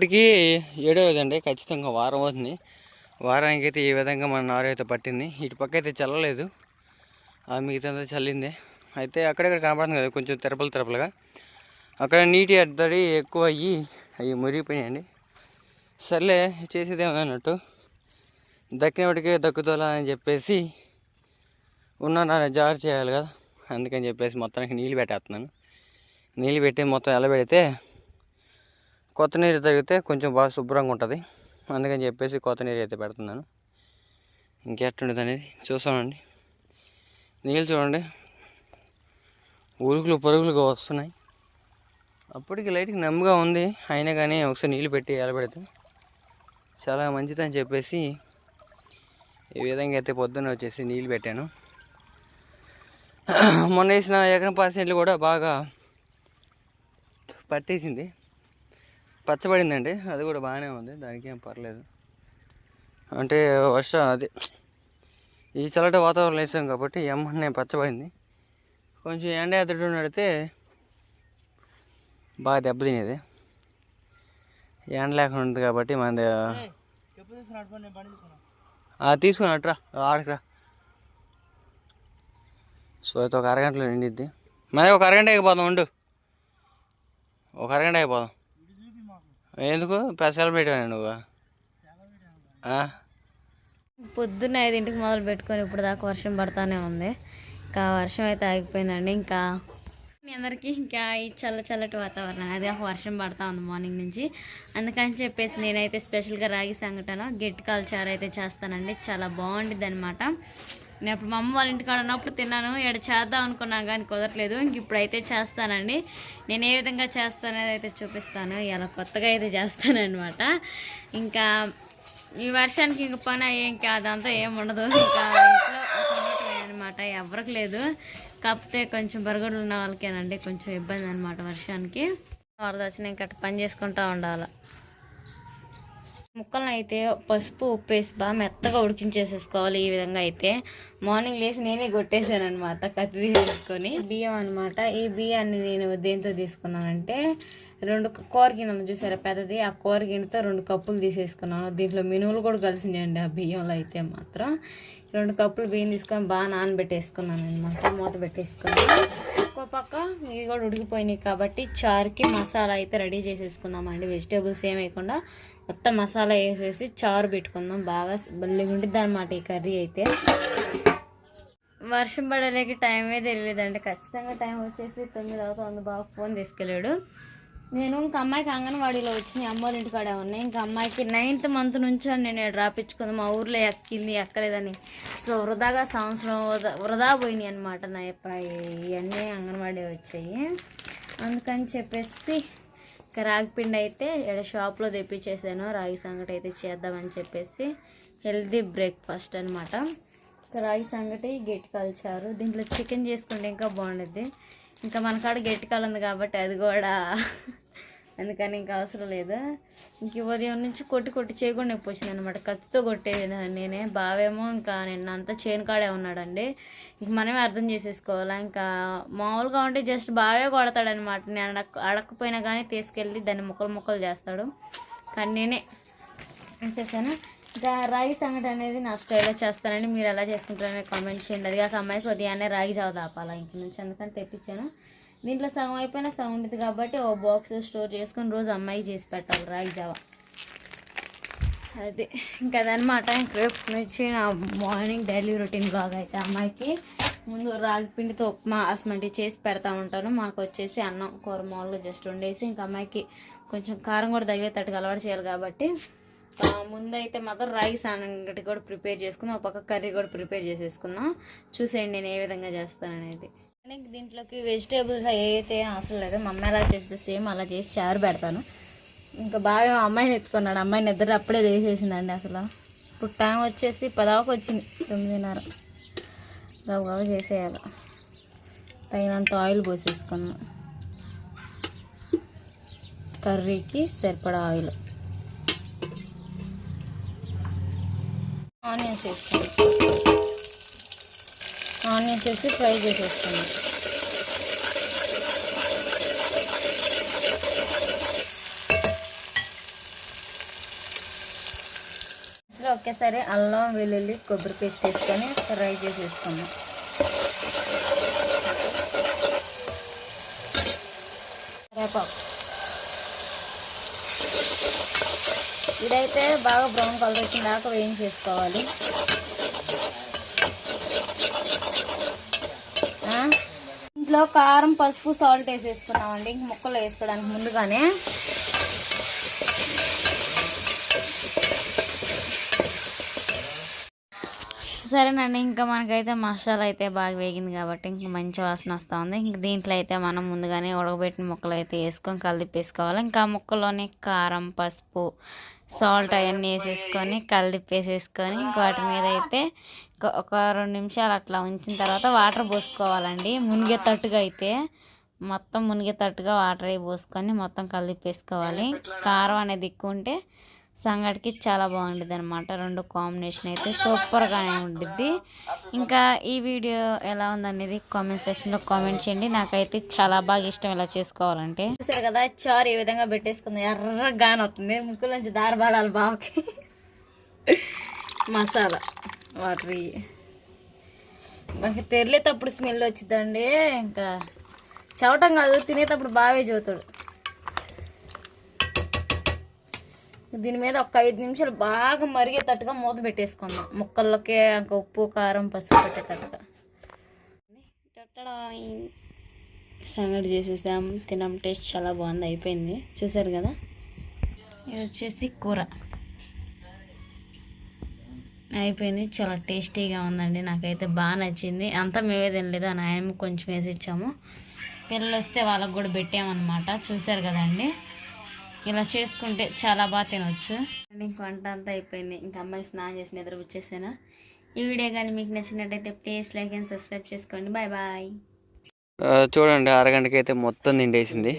ఇప్పటికి ఏడవది అండి ఖచ్చితంగా వారం అవుతుంది. వారానికి అయితే ఈ విధంగా మన నారు అయితే పట్టింది. ఇటు పక్క అయితే చల్లలేదు. ఆ మిగతా చల్లింది. అయితే అక్కడక్కడ కనపడుతుంది కదా కొంచెం తెరపలు తెరపలుగా. అక్కడ నీటి అద్దడి ఎక్కువ అయ్యి అవి మురిగిపోయాయండి సర్లే చేసేది అన్నట్టు. దక్కినప్పటికే దక్కుతోలా అని చెప్పేసి ఉన్న జారు చేయాలి కదా. అందుకని చెప్పేసి మొత్తానికి నీళ్ళు పెట్టేస్తున్నాను. నీళ్ళు పెట్టి మొత్తం ఎలా పెడితే కొత్త నీరు తగిలితే కొంచెం బాగా శుభ్రంగా ఉంటుంది. అందుకని చెప్పేసి కొత్త నీరు అయితే పెడుతున్నాను. ఇంకెట్టుండదు అనేది చూసామండి నీళ్ళు చూడండి. ఉరుకులు పరుగులుగా వస్తున్నాయి. అప్పటికి లైట్కి నమ్ముగా ఉంది. అయినా కానీ ఒకసారి నీళ్ళు పెట్టి ఎలబెడితే. చాలా మంచిదని చెప్పేసి ఈ విధంగా అయితే పొద్దున్న వచ్చేసి నీళ్ళు పెట్టాను. మొన్న వేసిన ఎకరం పర్సెంట్లు కూడా బాగా పట్టేసింది. పచ్చబడిందండి. అది కూడా బాగానే ఉంది. దానికి ఏం పర్లేదు. అంటే వర్ష అది ఈ చల్లటి వాతావరణం వేసాం కాబట్టి ఎమ్మనే పచ్చబడింది. కొంచెం ఎండ ఎదురు నడితే బాగా దెబ్బతినేది ఎండ లేకుండా ఉంది కాబట్టి మన తీసుకుని అట్రా ఆడకరా సో అయితే ఒక అరగంటలో నిండిద్ది. మరి ఒక అరగంట అయిపోదాం ఉండు. ఒక అరగంట అయిపోదాం. ఎందుకు? పెసలు పెట్టాను నువ్వు? పొద్దున్న ఐదింటికి మొదలు పెట్టుకొని ఇప్పుడు దాకా వర్షం పడతానే ఉంది. ఇంకా వర్షం అయితే ఆగిపోయిందండి. ఇంకా మీ అందరికీ ఇంకా ఈ చల్ల చల్లటి వాతావరణం అది ఒక వర్షం పడతా ఉంది మార్నింగ్ నుంచి. అందుకని చెప్పేసి నేనైతే స్పెషల్గా రాగి సంగటన గెట్ కాల్చారు అయితే చేస్తానండి. చాలా బాగుండిద్ది అనమాట నేను అప్పుడు మా అమ్మ వాళ్ళ ఇంటికాడ ఉన్నప్పుడు తిన్నాను ఇక్కడ చేద్దాం అనుకున్నాను కానీ కుదరట్లేదు. ఇంక ఇప్పుడైతే చేస్తానండి. నేను ఏ విధంగా చేస్తానని అయితే చూపిస్తాను. ఇలా కొత్తగా అయితే చేస్తానన్నమాట. ఇంకా ఈ వర్షానికి ఇంక పని ఇంకా అదంతా ఏం ఉండదు. ఇంకా ఇంట్లో అనమాట ఎవరికి లేదు. కాకపోతే కొంచెం బరగడు ఉన్న వాళ్ళకేనండి. కొంచెం ఇబ్బంది అనమాట వర్షానికి. వరద వచ్చిన ఇంకా పని చేసుకుంటూ ఉండాలి. ముక్కలను అయితే పసుపు ఉప్పు వేసి బాగా మెత్తగా ఉడికించేసేసుకోవాలి ఈ విధంగా అయితే. మార్నింగ్ లేచి నేనే కొట్టేశాను అనమాట కత్తి తీసుకొని. బియ్యం అనమాట ఈ బియ్యాన్ని నేను దేంతో తీసుకున్నానంటే రెండు కూర చూసారా పెద్దది? ఆ కూరగిన్నెతో రెండు కప్పులు తీసేసుకున్నాను. దీంట్లో మినువులు కూడా కలిసినాయండి ఆ బియ్యంలో అయితే మాత్రం. రెండు కప్పులు బియ్యం తీసుకొని బాగా నానబెట్టేసుకున్నాను అనమాట మూత పెట్టేసుకొని ఇంకో పక్క ఇవి కూడా ఉడికిపోయినాయి కాబట్టి చారుకి మసాలా అయితే రెడీ చేసేసుకున్నామండి వెజిటేబుల్స్ ఏం మొత్తం మసాలా వేసేసి చారు పెట్టుకుందాం. బాగా బల్లిగా ఉంటుంది అనమాట ఈ కర్రీ అయితే. వర్షం పడలేక టైమే తెలియదండి ఖచ్చితంగా టైం వచ్చేసి తొమ్మిది అవుతుంది. బాగా ఫోన్ తీసుకెళ్ళాడు. నేను ఇంకా అమ్మాయికి అంగన్వాడీలో వచ్చినాయి అమ్మోళ్ళ ఇంటికాడే ఉన్నాయి ఇంకా అమ్మాయికి నైన్త్ మంత్ నుంచి నేను ఈడ రాపించుకుంది. మా ఊర్లో ఎక్కింది ఎక్కలేదని. సో వృధాగా సంవత్సరం వృధా వృధా పోయినాయి అనమాట నా ఇవన్నీ అంగన్వాడీ వచ్చాయి. అందుకని చెప్పేసి ఇంకా రాగి పిండి అయితే ఇక్కడ షాప్లో తెప్పించేసాను. రాగి సంగటి అయితే చేద్దామని చెప్పేసి హెల్తీ బ్రేక్ఫాస్ట్ అనమాట రాగి సంగటి గట్టి కలిచారు. దీంట్లో చికెన్ చేసుకుంటే ఇంకా బాగుండుద్ది ఇంకా మన కాడ గట్టి కాలు ఉంది కాబట్టి అది కూడా అందుకని ఇంకా అవసరం లేదు. ఇంక ఉదయం నుంచి కొట్టి కొట్టి చేయకుండా నొప్పి వచ్చింది అనమాట కత్తితో కొట్టేది నేనే. బావేమో ఇంకా నిన్న అంతా చేను కాడే ఉన్నాడండి. ఇంక మనమే అర్థం చేసేసుకోవాలా. ఇంకా మామూలుగా ఉంటే జస్ట్ బావే కొడతాడనమాట నేను అడక్ అడగకపోయినా కానీ తీసుకెళ్ళి దాన్ని ముక్కలు ముక్కలు చేస్తాడు. కానీ నేనే చేశాను? ఇంకా రాగి సంగటి అనేది నా స్టైల్లో చేస్తానండి. మీరు ఎలా చేసుకుంటారని కామెంట్ చేయండి. అది కాక అమ్మాయికి ఉదయాన్నే రాగి జావ దాపాలా ఇంక నుంచి. అందుకని తెప్పించాను. దీంట్లో సగం అయిపోయినా సగం ఉండదు కాబట్టి ఓ బాక్స్ స్టోర్ చేసుకొని రోజు అమ్మాయి చేసి పెట్టాలి రాగి జావ. అది ఇంకా రేపు నుంచి నా మార్నింగ్ డైలీ రొటీన్ బ్లాగ్ అయితే అమ్మాయికి ముందు రాగి పిండితో ఉప్మా అసమంటి చేసి పెడతా ఉంటాను. మాకు వచ్చేసి అన్నం కూర మామూలుగా జస్ట్ ఉండేసి ఇంకా అమ్మాయికి కొంచెం కారం కూడా తగిలేటట్టుగా అలవాటు చేయాలి కాబట్టి ముందైతే మాత్రం రైస్ సంగటి కూడా ప్రిపేర్ చేసుకుందాం. ఒక పక్క కర్రీ కూడా ప్రిపేర్ చేసేసుకుందాం. చూసేయండి నేను ఏ విధంగా చేస్తాను అనేది దీంట్లోకి వెజిటేబుల్స్ అయితే అవసరం లేదు. మా అమ్మాయి ఎలా చేస్తే సేమ్ అలా చేసి చారు పెడతాను. ఇంకా బాగా అమ్మాయిని ఎత్తుకున్నాడు. అమ్మాయిని నిద్ర అప్పుడే లేచేసిందండి అసలు. ఇప్పుడు టైం వచ్చేసి పదవకు వచ్చింది. తొమ్మిదిన్నర. గబగబా చేసేయాలి. తగినంత ఆయిల్ పోసేసుకున్నాం కర్రీకి సరిపడా ఆయిల్ ఆనియన్స్ వేసుకున్నాను. ఆనియన్స్ వేసి ఫ్రై చేసేస్తాను ఒకేసారి అల్లం వెల్లుల్లి కొబ్బరి పేస్ట్ వేసుకొని ఫ్రై చేసేస్తాము కరేపాకు ఇదైతే బాగా బ్రౌన్ కలర్ వచ్చిన దాకా వేయించేసుకోవాలి. దీంట్లో కారం పసుపు సాల్ట్ వేసేసుకున్నామండి. ఇంక ముక్కలు వేసుకోవడానికి ముందుగానే. సరేనండి ఇంకా మనకైతే మసాలా అయితే బాగా వేగింది కాబట్టి ఇంక మంచి వాసన వస్తూ ఉంది. ఇంక దీంట్లో అయితే మనం ముందుగానే ఉడకబెట్టిన ముక్కలు అయితే వేసుకొని కలిపేసుకోవాలి. ఇంకా ముక్కలోనే ముక్కలోని కారం పసుపు సాల్ట్ అవన్నీ వేసేసుకొని కలిపేసేసుకొని వాటి మీద అయితే ఒక- రెండు నిమిషాలు అట్లా ఉంచిన తర్వాత వాటర్ పోసుకోవాలండి. మునిగేటట్టుగా అయితే మొత్తం మునిగేటట్టుగా వాటర్ అవి పోసుకొని మొత్తం కలిపేసుకోవాలి. కారం అనేది ఎక్కువ ఉంటే సంగటికి చాలా బాగుంటుంది అనమాట రెండు కాంబినేషన్ అయితే సూపర్గానే ఉంటుంది ఇంకా ఈ వీడియో ఎలా ఉందనేది కామెంట్ సెక్షన్లో కామెంట్ చేయండి. నాకైతే చాలా బాగా ఇష్టం ఇలా చేసుకోవాలంటే. చూసారు కదా చారు ఈ విధంగా పెట్టేసుకుంది ఎర్రగానే వస్తుంది. ముక్కుల నుంచి దారబాడాలి బావకి. మసాలా వాటర్. నాకు తెరలేటప్పుడు స్మెల్ వచ్చిందండి ఇంకా చవటం కాదు తినేటప్పుడు బాగా చదువుతాడు. దీని మీద ఒక ఐదు నిమిషాలు బాగా మరిగేటట్టుగా మూత పెట్టేసుకుందాం. ముక్కల్లోకి ఇంకా ఉప్పు కారం పసుపు పెట్టేటట్టుగా. సంగటి చేసేసాం. తినం టేస్ట్ చాలా బాగుంది. అయిపోయింది. చూసారు కదా? ఇది వచ్చేసి కూర. అయిపోయింది. చాలా టేస్టీగా ఉందండి. నాకైతే బాగా నచ్చింది. అంతా మేమే తినలేదు. ఆ నాయనమ్మ కొంచెం వేసి ఇచ్చాము. పిల్లలు వస్తే వాళ్ళకు కూడా పెట్టామన్నమాట. చూసారు కదండి? ఇలా చేసుకుంటే చాలా బాగా తినవచ్చు ఇంక వంట అంతా అయిపోయింది. ఇంకా అమ్మాయి స్నానం చేసి నిద్ర వచ్చేసాను. ఈ వీడియో కానీ మీకు నచ్చినట్టయితే ప్లీజ్ లైక్ అండ్ సబ్స్క్రైబ్ చేసుకోండి. Bye bye. చూడండి అరగంటకి అయితే మొత్తం నిండేసింది.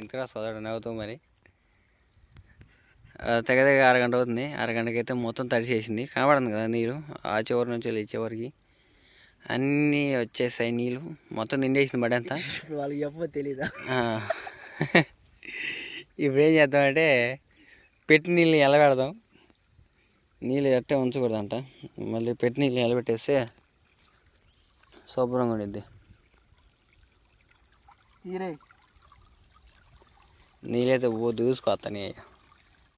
ఇంతగా చదవడం అవుతావు మరి? తెగ తెగ అరగంట అవుతుంది. అరగంటకి అయితే మొత్తం తడిసేసింది. కనబడుతుంది కదా నీరు. ఆ చివరి నుంచి వెళ్ళి ఈ చివరికి. అన్నీ వచ్చేసాయి నీళ్ళు. మొత్తం నిండేసింది బడి అంతా. వాళ్ళకి చెప్పో తెలీదా. ఇప్పుడు ఏం చేద్దామంటే పెట్టి నీళ్ళు ఎలా పెడదాం నీళ్ళు ఎట్టే ఉంచకూడదంట. మళ్ళీ పెట్టి నీళ్ళు ఎలా పెట్టేస్తే శుభ్రంగా ఉండిద్ది. నీళ్ళైతే ఓ దూసుకొస్తాయి